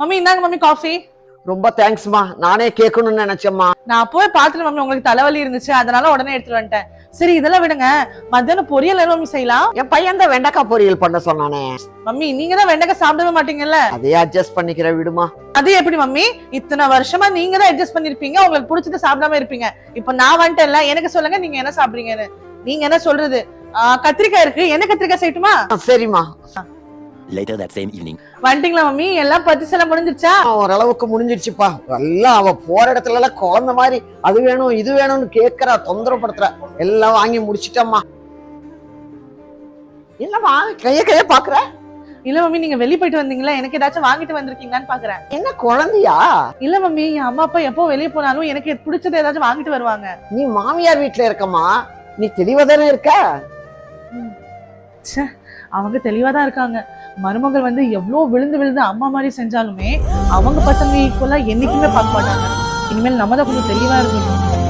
Mummy இந்தாங்க mummy coffee ரொம்ப தேங்க்ஸ்மா நானே கேட்கணும்னு நினைச்சேம்மா. நான் அப்பவே பாத்துட்டு மம்மி உங்களுக்கு தலைவலி இருந்துச்சு அதனால உடனே எடுத்துட்டு வந்துட்டேன். சரி இதெல்லாம் விடுங்க. மத்தியானம் பொரியல் என்ன மம்மி செய்யலாம்? என் பையன் தான் வெண்டைக்காய் பொரியல் பண்ண சொன்னானே. மம்மி நீங்க தான் வெண்டைக்காய் சாப்பிடவே மாட்டீங்கல்ல? அதே அட்ஜஸ்ட் பண்ணிக்கிற விடுமா. அது எப்படி மம்மி? இத்தனை வருஷமா நீங்க தான் அட்ஜஸ்ட் பண்ணிருப்பீங்க உங்களுக்கு பிடிச்சத சாப்பிடாம இருப்பீங்க. இப்ப நான் வந்துட்டேன்ல எனக்கு சொல்லுங்க நீங்க என்ன சாப்பிடுறீங்கன்னு. நீங்க என்ன சொல்றது? கத்திரிக்காய் இருக்கு என்ன கத்திரிக்காய் செய்யட்டுமா? சரிம்மா. Later that same evening. வந்துட்டீங்களா மம்மி? எல்லாம் பரிசு எல்லாம் முடிஞ்சிருச்சா ஓரளவுக்கு முடிஞ்சிடுச்சுப்பா எல்லாம் அவ போற இடத்துல எல்லாம் குழந்தை மாதிரி அது வேணும் இது வேணும்னு கேட்கறா தொந்தரப்படுத்துறா எல்லாம் வாங்கி முடிச்சிட்டம்மா. என்னம்மா கைய கைய பாக்குற? இல்ல மம்மி நீங்க வெளிய போயிட்டு வந்தீங்களா? எனக்கு ஏதாச்சும் வாங்கிட்டு வந்திருக்கீங்களான்னு பாக்குறேன். என்ன குழந்தையா? இல்ல மம்மி என் அம்மா அப்பா எப்போ வெளிய போனாலும் எனக்கு பிடிச்சது ஏதாச்சும் வாங்கிட்டு வருவாங்க. நீ மாமியார் வீட்டுல இருக்கம்மா. நீ தெளிவா தானே இருக்க அவங்க தெளிவா தான் இருக்காங்க. மருமகள் வந்து எவ்வளவு விழுந்து விழுந்து அம்மா மாதிரி செஞ்சாலுமே அவங்க பசங்க ஈக்குவலாக என்னைக்குமே பார்க்க மாட்டாங்க. இனிமேல் நம்ம தான் கொஞ்சம் தெளிவாக இருக்கணும்.